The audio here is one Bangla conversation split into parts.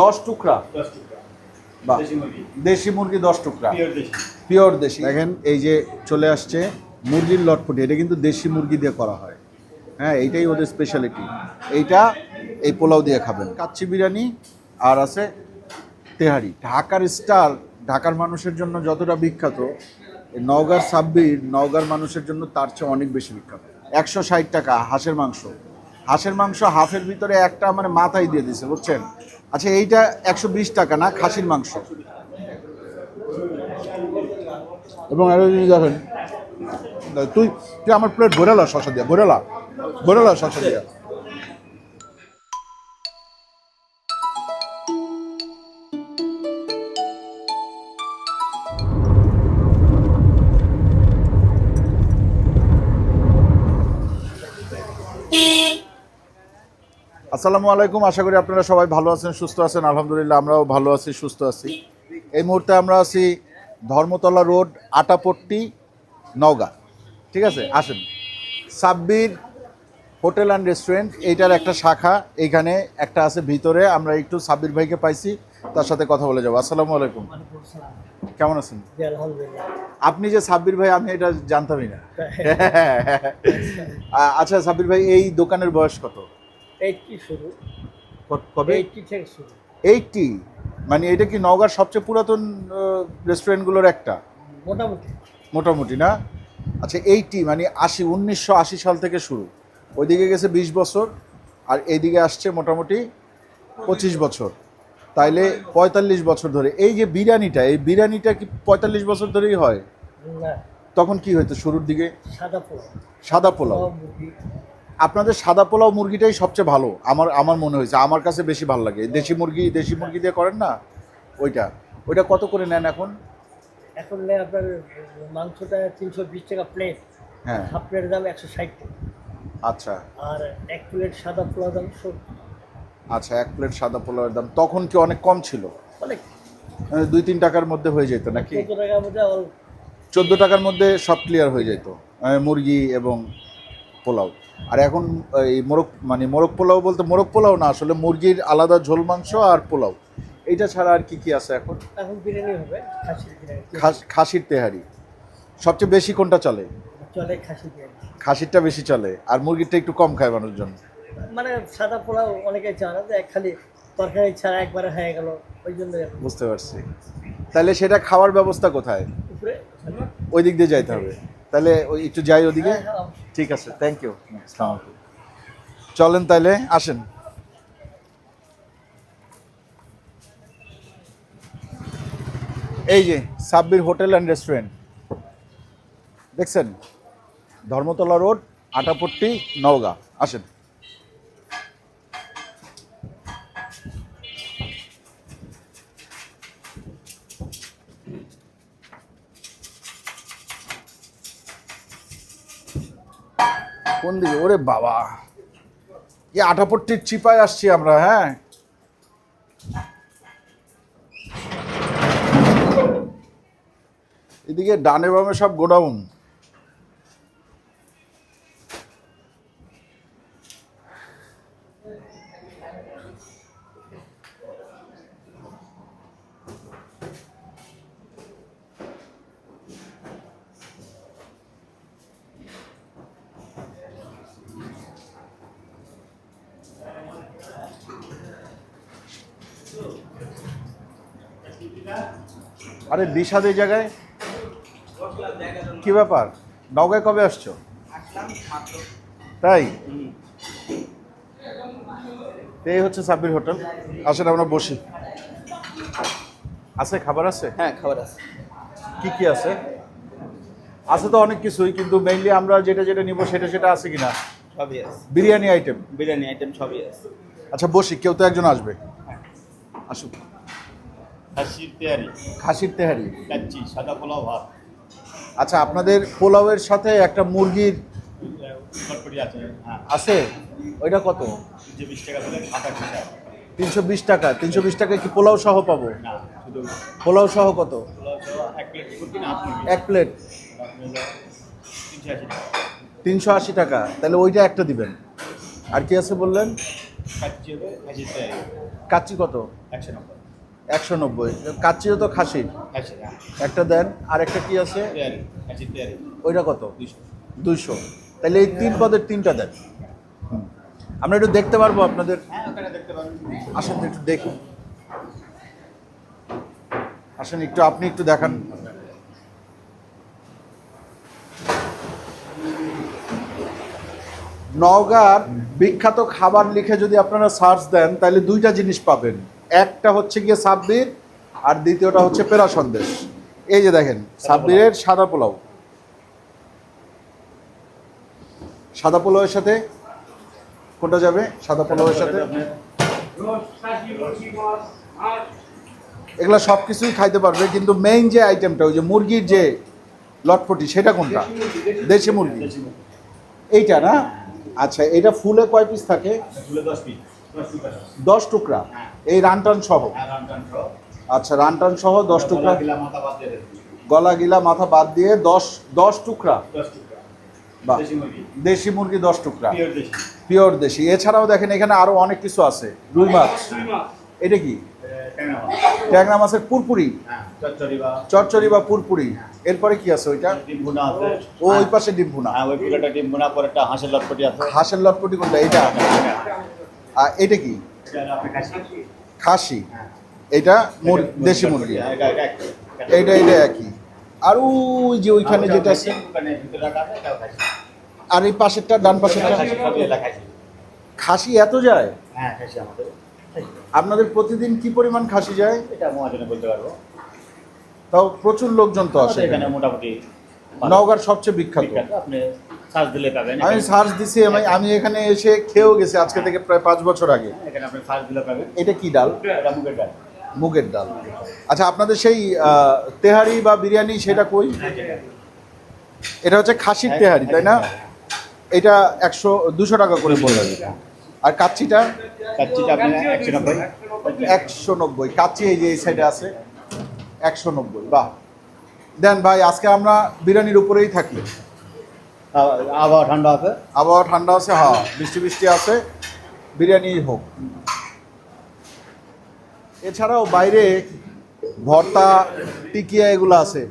দশ টুকরা। বাহ। দেশি মুরগি। দশ টুকরা। পিওর দেশি। দেখেন এই যে চলে আসছে মুরগির লটপটি এটা কিন্তু দেশি মুরগি দিয়ে করা হয়। হ্যাঁ এইটাই ওদের স্পেশালিটি এইটা এই পোলাও দিয়ে খাবেন। কাচ্চি বিরিয়ানি আর আছে তেহারি। ঢাকার স্টার ঢাকার মানুষের জন্য যতটা বিখ্যাত এই নওগাঁর সাব্বির নওগাঁর মানুষের জন্য তার চেয়ে অনেক বেশি বিখ্যাত। একশো ষাট টাকা হাঁসের মাংস। হাঁসের মাংস হাফের ভিতরে একটা মানে মাথায় দিয়ে দিছে বুঝছেন? আচ্ছা এইটা একশো বিশ টাকা না, খাসির মাংস? এবং জিনিস দেখেন। তুই তুই আমার প্লেট ভরেলা শশা দিয়া ভরেলা ভরেলা ভরে শশা দিয়া। আসসালামু আলাইকুম। আশা করি আপনারা সবাই ভালো আছেন সুস্থ আছেন। আলহামদুলিল্লাহ আমরাও ভালো আছি সুস্থ আছি। এই মুহূর্তে আমরা আছি ধর্মতলা রোড আটাপট্টি নওগাঁ। ঠিক আছে? আসেন। সাব্বির হোটেল অ্যান্ড রেস্টুরেন্ট এইটার একটা শাখা এইখানে একটা আছে ভিতরে। আমরা একটু সাব্বির ভাইকে পাইছি তার সাথে কথা বলে যাব। আসসালামু আলাইকুম। কেমন আছেন? আপনি যে সাব্বির ভাই আমি এটা জানতামই না। আচ্ছা সাব্বির ভাই এই দোকানের বয়স কত? এইটটি শুরু। কবে? এইটটি থেকে শুরু। এইটটি? মানে এটা কি নওগাঁর সবচেয়ে পুরাতন রেস্টুরেন্টগুলোর একটা? মোটামুটি। মোটামুটি না? আচ্ছা এইটটি মানে আশি উনিশশো আশি সাল থেকে শুরু। ওইদিকে গেছে বিশ বছর আর এইদিকে আসছে মোটামুটি পঁচিশ বছর। তাইলে পঁয়তাল্লিশ বছর ধরে। এই যে বিরিয়ানিটা এই বিরিয়ানিটা কি পঁয়তাল্লিশ বছর ধরেই হয়? না। তখন কি হইতো শুরুর দিকে? সাদা পোলাও। সাদা পোলাও। আপনাদের সাদা পোলাও মুরগিটাই সবচেয়ে ভালো আমার আমার মনে হয়েছে আমার কাছে বেশি ভালো লাগে। দেশি মুরগি দেশি মুরগি দিয়ে করেন না? ওইটা। ওইটা কত করে নেন এখন? এখন নেই আপনার মাংসটা তিনশো বিশ টাকা প্লেট হ্যাঁ। হাফ প্লেটের দাম একশো ষাট টাকা। আচ্ছা। আর এক প্লেট সাদা পোলাও দাম আচ্ছা এক প্লেট সাদা পোলাওয়ের দাম। তখন কি অনেক কম ছিল? অনেক। দুই তিন টাকার মধ্যে হয়ে যেত নাকি? চোদ্দ টাকার মধ্যে চোদ্দ টাকার মধ্যে সব ক্লিয়ার হয়ে যেত। মুরগি এবং পোলাও। আর এখন এই মোরগ মানে মোরগ পোলাও বলতে মোরগ পোলাও না আসলে মুরগির আলাদা ঝোল মাংস আর পোলাও। এইটা ছাড়া আর কি কি আছে এখন? এখন বিরিয়ানি হবে খাসির খাসির তেহারি। সবচেয়ে বেশি কোনটা চলে? চলে খাসি বিরিয়ানি। খাসিরটা বেশি চলে আর মুরগিরটা একটু কম খায় মানুষজন। মানে সাদা পোলাও অনেকে চায় না যে এক খালি তরকারি ছাড়া একবারে হয়ে গেল ওই জন্য বুঝতে পারছি। তাহলে সেটা খাওয়ার ব্যবস্থা কোথায়? উপরে। ওই দিক দিয়ে যাইতে হবে। তাহলে ওই একটু যাই ওদিকে। ঠিক আছে থ্যাংক ইউ চলেন তাহলে আসেন। এই যে সাব্বির হোটেল অ্যান্ড রেস্টুরেন্ট দেখছেন? ধর্মতলা রোড আটাপট্টি নওগাঁ। আসেন কোন দিকে ওরে বাবা। এ আটাপট্টির চিপায় আসছি আমরা হ্যাঁ। এদিকে ডানে বামে সব গোডাউন। আরে বিষাদ এই জায়গায়? কি ব্যাপার? নগায় কবে আসছো? তাই? এই হচ্ছে সাব্বির হোটেল। আসেন আমরা বসি। আছে খাবার আছে? হ্যাঁ খাবার আছে। কি কি আছে? আছে তো অনেক কিছুই কিন্তু মেইনলি আমরা যেটা যেটা নিব সেটা সেটা আছে কিনা? সবই আছে। বিরিয়ানি আইটেম বিরিয়ানি আইটেম সবই আছে। আচ্ছা বসি কেউ তো একজন আসবে। আসুক। খাসির তেয়ারি খাসির তেহারি। কাচ্চি সাদা পোলাও ভাত। আচ্ছা আপনাদের পোলাওয়ের সাথে একটা মুরগির চটপটি আছে হ্যাঁ। আছে? ওইটা কত? যে বিশ টাকা দিলে আটা হিসাব তিনশো বিশ টাকা। তিনশো বিশ টাকা কি পোলাও সহ পাবো? না শুধু পোলাও সহ কত? পোলাও সহ এক প্লেট না এক প্লেট তিনশো আশি টাকা। তিনশো আশি টাকা। তাহলে ওইটা একটা দিবেন। আর কি আছে বললেন? কাচ্চি হবে খাসির তৈরি কাচ্চি কত? একশো নব্বই। একশো নব্বই। কাচ্চিও তো খাসির খাসি হ্যাঁ। একটা দেন আর একটা কি আছে? ওইটা কত? দুইশো। তাহলে এই তিন পদের তিনটা দেন। আমরা একটু দেখতে পারব আপনাদের। হ্যাঁ আসেন একটু দেখুন আসেন একটু আপনি একটু দেখান। নওগাঁর বিখ্যাত খাবার লিখে যদি আপনারা সার্চ দেন তাহলে দুইটা জিনিস পাবেন। একটা হচ্ছে গিয়ে সাব্বির, আর দ্বিতীয়টা হচ্ছে পেরা সন্দেশ। এই যে দেখেন, সাব্বিরের সাদা পোলাও। সাদা পোলাওয়ের সাথে কোনটা যাবে? সাদা পোলাওয়ের সাথে? এগুলো সব কিছুই খাইতে পারবে, কিন্তু মেইন যে আইটেমটা ওই যে মুরগির যে লটপটি, সেটা কোনটা? দেশি মুরগি। এইটা না? আচ্ছা এটা ফুলে কয় পিস থাকে? দশ পিস দশ টুকরা? এই রানটান সহ? হ্যাঁ রামটান সহ। আচ্ছা রানটান সহ দশ টুকরা? গলা গিলা মাথা বাদ দিয়ে দশ দশ টুকরা? বাহ। দেশি মুরগি। দশ টুকরা। পিওর দেশি। এছাড়াও দেখেন এখানে আরও অনেক কিছু আছে। রুই মাছ। এটা কি? ট্যাংরা মাছের পুরপুরি? হ্যাঁ চচ্চড়ি বা পুরপুরি। এরপরে কি আছে ওইটা? ও ওই পাশে ডিম ভুনা। হ্যাঁ একটা হাঁসের লটপটি আছে। হাঁসের লটপটি কোনটা? এটা আর এটা কি? খাসি। এটা দেশি মুরগি। এটা এটা একই। আর ওই যে ওইখানে যেটা আছে। আর এই পাশেরটা ডান পাশেরটা? খাসি, এত যায়? আপনাদের প্রতিদিন কি পরিমাণ খাসি যায়? এটা বলতে পারব তাও প্রচুর লোকজন তো আসে এখানে মোটামুটি নওগাঁর সবচেয়ে বিখ্যাত। বিখ্যাত। আপনি সার্চ দিলে পাবেন। আমি সার্চ দিছি আমি এখানে এসে খেয়েও গেছি আজকে থেকে প্রায় পাঁচ বছর আগে। এখানে আপনি সার্চ দিলে পাবেন। এটা কি ডাল? এটা মুগের ডাল। মুগের ডাল। আচ্ছা আপনাদের সেই তেহারি বা বিরিয়ানি সেটা কই? এটা হচ্ছে খাসির তেহারি তাই না? এটা একশো দুশো টাকা করে বললেন আর কাচ্চিটা? কাচ্চিটা আপনি একশো নব্বই। একশো নব্বই। কাচ্চি এই যে এই সাইডে আছে একশো নব্বই। বাহ। দেন ভাই আজকে আমরা বিরিয়ানির উপরেই থাকি। আবহাওয়া ঠান্ডা আছে? আবহাওয়া ঠান্ডা আছে হ্যাঁ। বৃষ্টি বৃষ্টি আছে, বিরিয়ানি হোক। এছাড়াও বাইরে ভর্তা, টিকিয়া এগুলো আছে।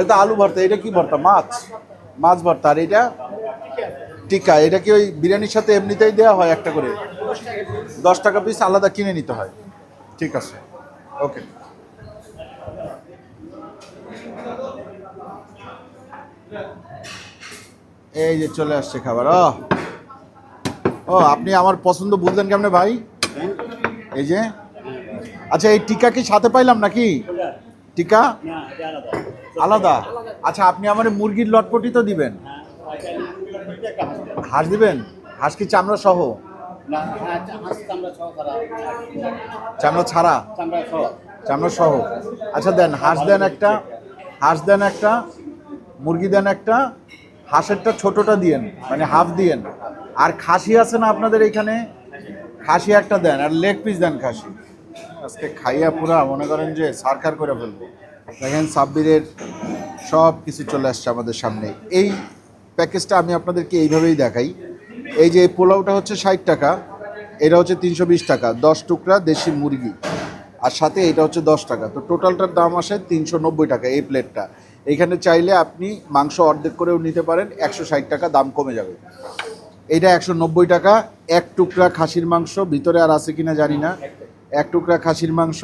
এটা আলু ভর্তা, এটা কি ভর্তা? মাছ। মাছ ভর্তা। আর এটা টিকা। এটা কি ওই বিরিয়ানির সাথে এমনিতেই দেওয়া হয় একটা করে? দশ টাকা পিস আলাদা কিনে নিতে হয়। ঠিক আছে। ওকে এই যে চলে আসছে খাবার ও। ও আপনি আমার পছন্দ বুঝলেন কেমনে ভাই? এই যে। আচ্ছা এই টিকা কি সাথে পাইলাম নাকি? টিকা? আলাদা। আচ্ছা আপনি আমার মুরগির লটপটি তো দিবেন। হাঁস দিবেন? হাঁস কি চামড়া সহ? চামড়া ছাড়া। চামড়া সহ। আচ্ছা দেন হাঁস দেন একটা হাঁস দেন একটা মুরগি দেন একটা হাঁসেরটা ছোটটা দিয়েন মানে হাফ দিয়েন। আর খাসি আছে না আপনাদের এখানে? খাসি একটা দেন, আর লেগ পিস দেন খাসি। আজকে খাইয়া পুরা, মনে করেন যে সারকার করে ফেলব। দেখেন সাব্বিরের সব কিছু চলে আসছে আমাদের সামনে। এই প্যাকেজটা আমি আপনাদেরকে এইভাবেই দেখাই। এই যে পোলাওটা হচ্ছে ষাট টাকা, এটা হচ্ছে তিনশো বিশ টাকা, দশ টুকরা দেশি মুরগি। আর সাথে এটা হচ্ছে দশ টাকা। তো টোটালটার দাম আসে তিনশো নব্বই টাকা এই প্লেটটা। এইখানে চাইলে আপনি মাংস অর্ধেক করেও নিতে পারেন, একশো ষাট টাকা দাম কমে যাবে। এটা একশো নব্বই টাকা, এক টুকরা খাসির মাংস, ভিতরে আর আছে কিনা জানি না। এক টুকরা খাসির মাংস,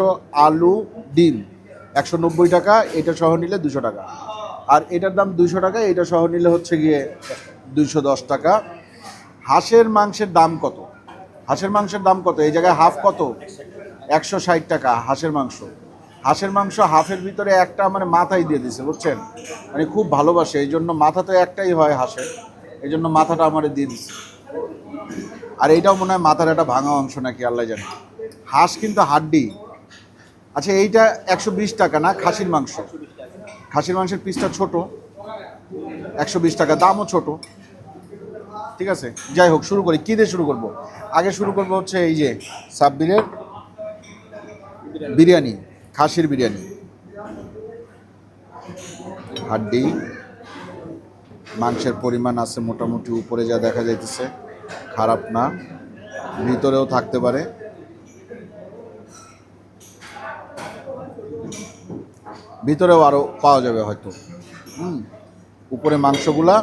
আলু, ডিম, একশো নব্বই টাকা, এটা সহ নিলে দুশো টাকা। আর এটার দাম দুশো টাকা, এটা সহ নিলে হচ্ছে গিয়ে দুশো দশ টাকা। হাঁসের মাংসের দাম কত? হাঁসের মাংসের দাম কত? এই জায়গায় হাফ কত? একশো ষাট টাকা হাঁসের মাংস। হাঁসের মাংস হাফের ভিতরে একটা মানে মাথাই দিয়ে দিছে, বুঝছেন? মানে খুব ভালোবাসে, এই জন্য মাথা তো একটাই হয় হাঁসের, এই জন্য মাথাটা আমার দিয়ে দিছে। আর এইটাও মনে হয় মাথার একটা ভাঙা অংশ নাকি, আল্লাহ জানে। হাঁস কিন্তু হাড্ডি। আচ্ছা এইটা একশো বিশ টাকা না খাসির মাংস? খাসির মাংসের পিসটা ছোট, একশো বিশ টাকা, দামও ছোট। ঠিক আছে? যাই হোক, শুরু করি। কী দিয়ে শুরু করব? আগে শুরু করব হচ্ছে এই যে সাব্বিরের বিরিয়ানি। খাসির বিরিয়ানি। হাড্ডি। মাংসের পরিমাণ আছে মোটামুটি উপরে যা দেখা যাইতেছে। খারাপ না। ভিতরেও থাকতে পারে। ভিতরেও আরও পাওয়া যাবে হয়তো। হুম। উপরে মাংসগুলা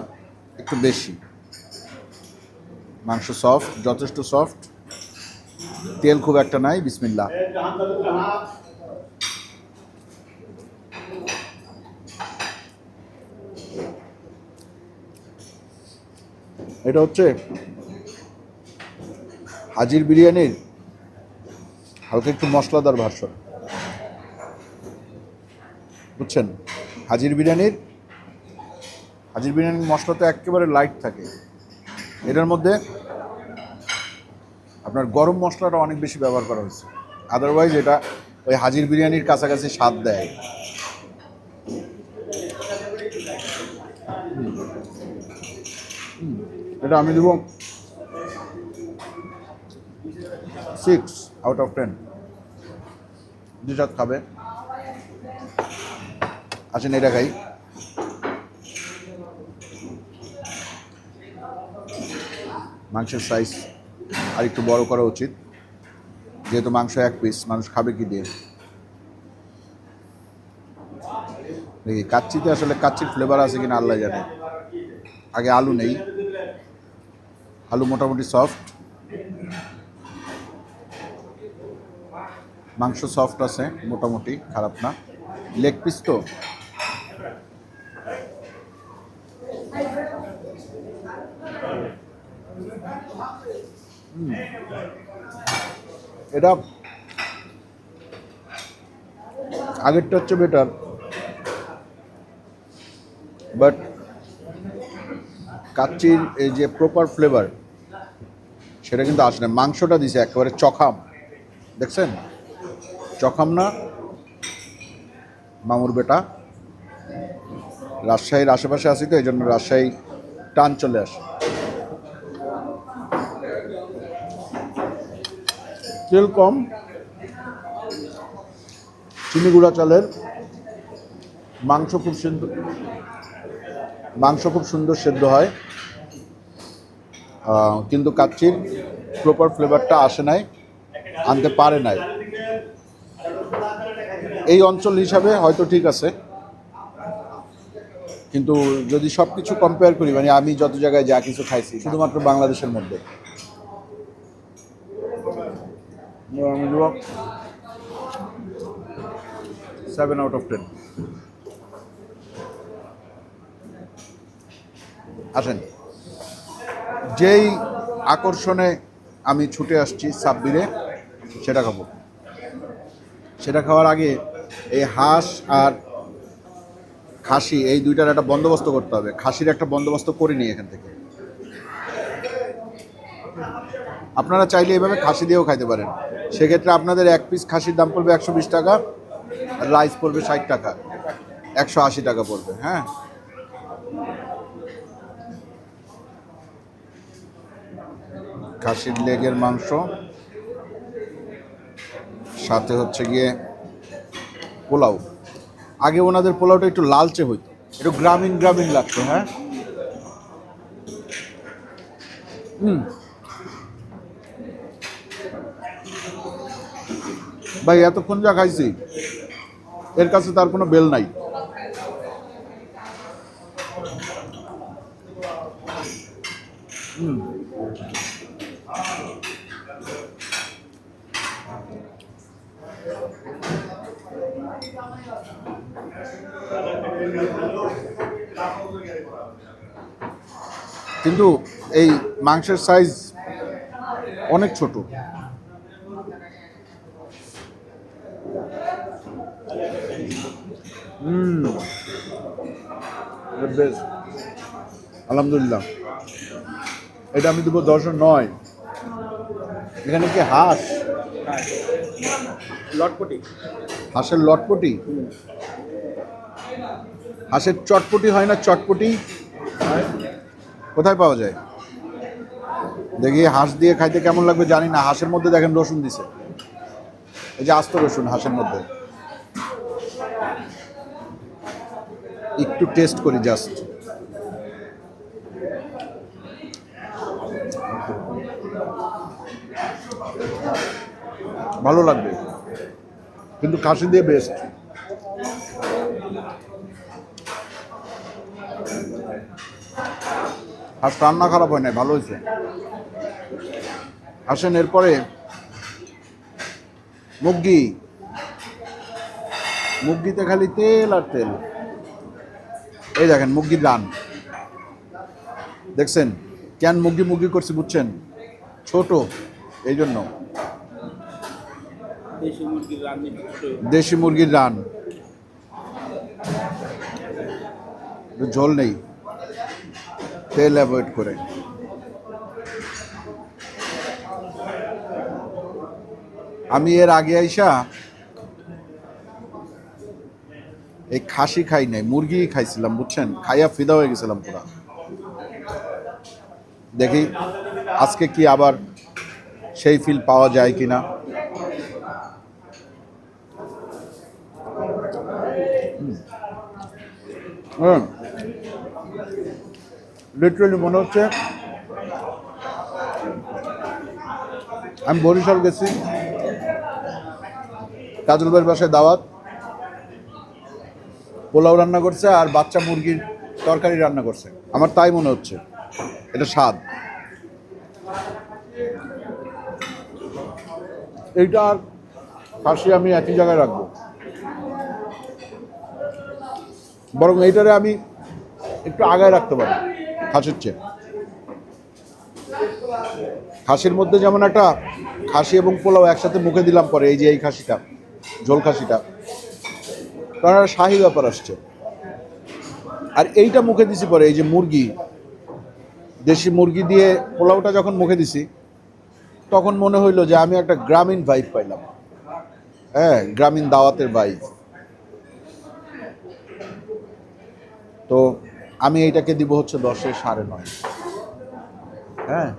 একটু বেশি। মাংস সফট, যথেষ্ট সফট। তেল খুব একটা নাই বিসমিল্লা এটা হচ্ছে হাজির বিরিয়ানির হালকা একটু মশলাদার ভার্সন বুঝছেন? হাজির বিরিয়ানির হাজির বিরিয়ানির মশলা তো একেবারে লাইট থাকে। এটার মধ্যে আপনার গরম মশলাটা অনেক বেশি ব্যবহার করা হয়েছে। আদারওয়াইজ এটা ওই হাজির বিরিয়ানির কাছাকাছি স্বাদ দেয় হুম। হুম, এটা আমি দেবো সিক্স আউট অফ টেন দুসাত খাবে। আসেন এটা খাই। মাংসের সাইজ আর একটু বড় করা উচিত। যেহেতু মাংস এক পিস মানুষ খাবে কি দিয়ে? দেখি, কাচ্চিতে আসলে কাচ্চির ফ্লেভার আছে কিনা আল্লাহ জানে। আগে আলু নেই। আলু মোটামুটি সফট মাংস সফট আছে, মোটামুটি, খারাপ না। লেগ পিস তো? এটা আগেরটা হচ্ছে বেটার বাট কাচ্চির এই যে প্রপার ফ্লেভার সেটা কিন্তু আসে না। মাংসটা দিছে একেবারে চখাম। দেখছেন? চখাম না? মামুর বেটা। রাজশাহীর আশেপাশে আছি তো এই জন্য রাজশাহী টান চলে আসে। তেল কম। চিনি গুঁড়া চালের। মাংস খুব সুন্দর মাংস খুব সুন্দর সেদ্ধ হয়। কিন্তু কাচ্চির প্রপার ফ্লেভারটা আসে নাই আনতে পারে নাই। এই অঞ্চল হিসাবে হয়তো ঠিক আছে। কিন্তু যদি সব কিছু কম্পেয়ার করি মানে আমি যত জায়গায় যা কিছু খাইছি শুধুমাত্র বাংলাদেশের মধ্যে। সেভেন আউট অফ টেন আসেন। যেই আকর্ষণে আমি ছুটে আসছি সাব্বিরে, সেটা খাব। সেটা খাওয়ার আগে এই হাঁস আর খাসি, এই দুইটার একটা বন্দোবস্ত করতে হবে। খাসির একটা বন্দোবস্ত করে নিই এখান থেকে। আপনারা চাইলে এভাবে খাসি দিয়েও খাইতে পারেন। সেক্ষেত্রে আপনাদের এক পিস খাসির দাম পড়বে একশো বিশ টাকা, আর রাইস পড়বে ষাট টাকা। একশো আশি টাকা পড়বে হ্যাঁ? খাসির লেগের মাংস। সাথে হচ্ছে গিয়ে পোলাও। আগে ওনাদের পোলাওটা একটু লালচে হইতো। একটু গ্রামীণ গ্রামীণ লাগতো হ্যাঁ? হুম। ভাই, এতক্ষণ যা খাইছি, এর কাছে তার কোনো বেল নাই। হুম। কিন্তু এই মাংসের সাইজ অনেক ছোট। আলহামদুলিল্লাহ। এটা আমি দেবো দশ নয়। এখানে কি হাঁস? লটপটি। হাঁসের লটপটি? হাঁসের চটপটি হয় না চটপটি? কোথায় পাওয়া যায়? দেখি হাঁস দিয়ে খাইতে কেমন লাগবে জানি না। হাঁসের মধ্যে দেখেন রসুন দিছে। এই যে আস্ত রসুন হাঁসের মধ্যে। একটু টেস্ট করি জাস্ট ভালো লাগবে। কিন্তু কাশি দিয়ে বেস্ট আর রান্না খারাপ হয় নাই, ভালো হয়েছে। আসেন এরপরে মুগি মুগিতে খালি তেল আর তেল। এই দেখেন মুগির রান। দেখছেন? কেন মুগি মুগি করছি বুঝছেন? ছোট এই জন্য দেশি মুরগির রান ঝোল নেই। তেল অ্যাভয়েড করে। আমি এর আগে আইসা এই খাসি খাই নাই মুরগি খাইছিলাম, বুঝছেন? খাইয়া ফিদা হয়ে গেছিলাম পুরা। দেখি, আজকে কি আবার সেই ফিল পাওয়া যায় কিনা? হ্যাঁ। লিটারালি মনে হচ্ছে আমি বরিশাল গেছি। কাজল ভাইয়ের বাসায় দাওয়াত। পোলাও রান্না করছে আর বাচ্চা মুরগির তরকারি রান্না করছে। আমার তাই মনে হচ্ছে। এটা স্বাদ। এইটা আর খাসি আমি একই জায়গায় রাখব। বরং এইটারে আমি একটু আগায় রাখতে পারি, খাসির চেয়ে। খাসির মধ্যে যেমন একটা খাসি এবং পোলাও একসাথে মুখে দিলাম পরে, এই যে এই খাসিটা, ঝোল খাসিটা কারণ একটা শাহি ব্যাপার আসছে। আর এইটা মুখে দিছি পরে, এই যে মুরগি, দেশি মুরগি দিয়ে পোলাওটা যখন মুখে দিছি, তখন মনে হইল যে আমি একটা গ্রামীণ ভাইব পাইলাম। হ্যাঁ গ্রামীণ দাওয়াতের ভাইব তো আমি এইটাকে দিব হচ্ছে দশে সাড়ে নয়। হ্যাঁ?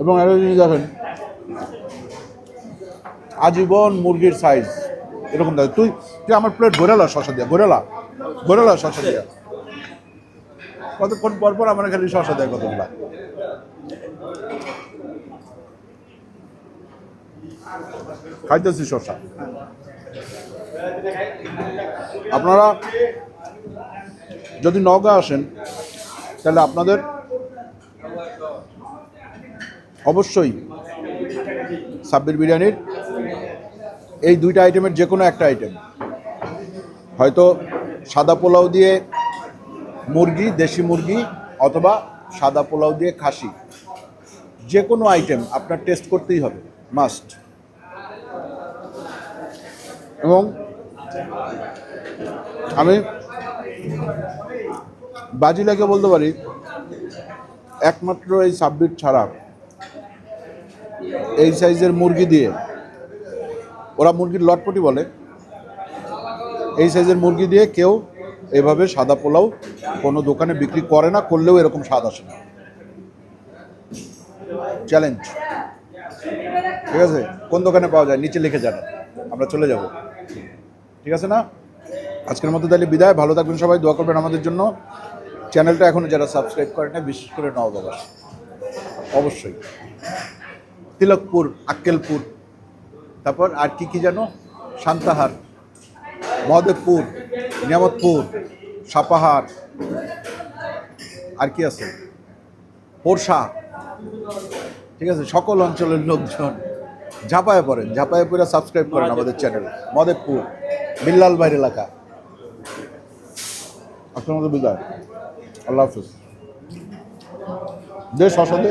এবং আরও জিনিস দেখেন, আজীবন মুরগির সাইজ এরকম দেখ। তুই তুই আমার প্লেট ঘোরালা শশা দিয়া ঘোরালা ঘোরালা শশা দিয়া। কতক্ষণ পর পর আমার খালি শশা দেয় কতগুলা? খাইতেছি শশা। আপনারা যদি নওগাঁ আসেন, তাহলে আপনাদের অবশ্যই সাব্বির বিরিয়ানির এই দুইটা আইটেমের যে কোনো একটা আইটেম হয়তো সাদা পোলাও দিয়ে মুরগি, দেশি মুরগি, অথবা সাদা পোলাও দিয়ে খাসি। যে কোনো আইটেম আপনার টেস্ট করতেই হবে মাস্ট এবং আমি বাজিলাকে বলতে পারি, একমাত্র এই সাবমিট ছাড়া এই সাইজের মুরগি দিয়ে, ওরা মুরগির লটপটি বলে, এই সাইজের মুরগি দিয়ে কেউ এভাবে সাদা পোলাও কোনো দোকানে বিক্রি করে না, করলেও এরকম স্বাদ আসে না। চ্যালেঞ্জ ঠিক আছে? কোন দোকানে পাওয়া যায়? নিচে লিখে যান আমরা চলে যাব। ঠিক আছে না? আজকের মতো তাহলে বিদায়। ভালো থাকবেন সবাই, দোয়া করবেন আমাদের জন্য। চ্যানেলটা এখনও যারা সাবস্ক্রাইব করে না বিশেষ করে নওগাঁবাস অবশ্যই। তিলকপুর, আক্কেলপুর, তারপর আর কি কি জানো শান্তাহার মহাদেবপুর, নিয়ামতপুর, সাপাহার, আর কি আছে? পোরশা ঠিক আছে, সকল অঞ্চলের লোকজন ঝাঁপায় পড়েন। ঝাঁপায় পড়ে সাবস্ক্রাইব করেন আমাদের চ্যানেল মদেবপুর বিল্লাল ভাইয়ের এলাকা। আজকের বিদায়। আল্লাহ হাফিজ। দেশ অসাধে।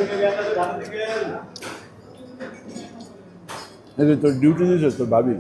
এই তোর ডিউটি দিয়েছে তোর ভাবি।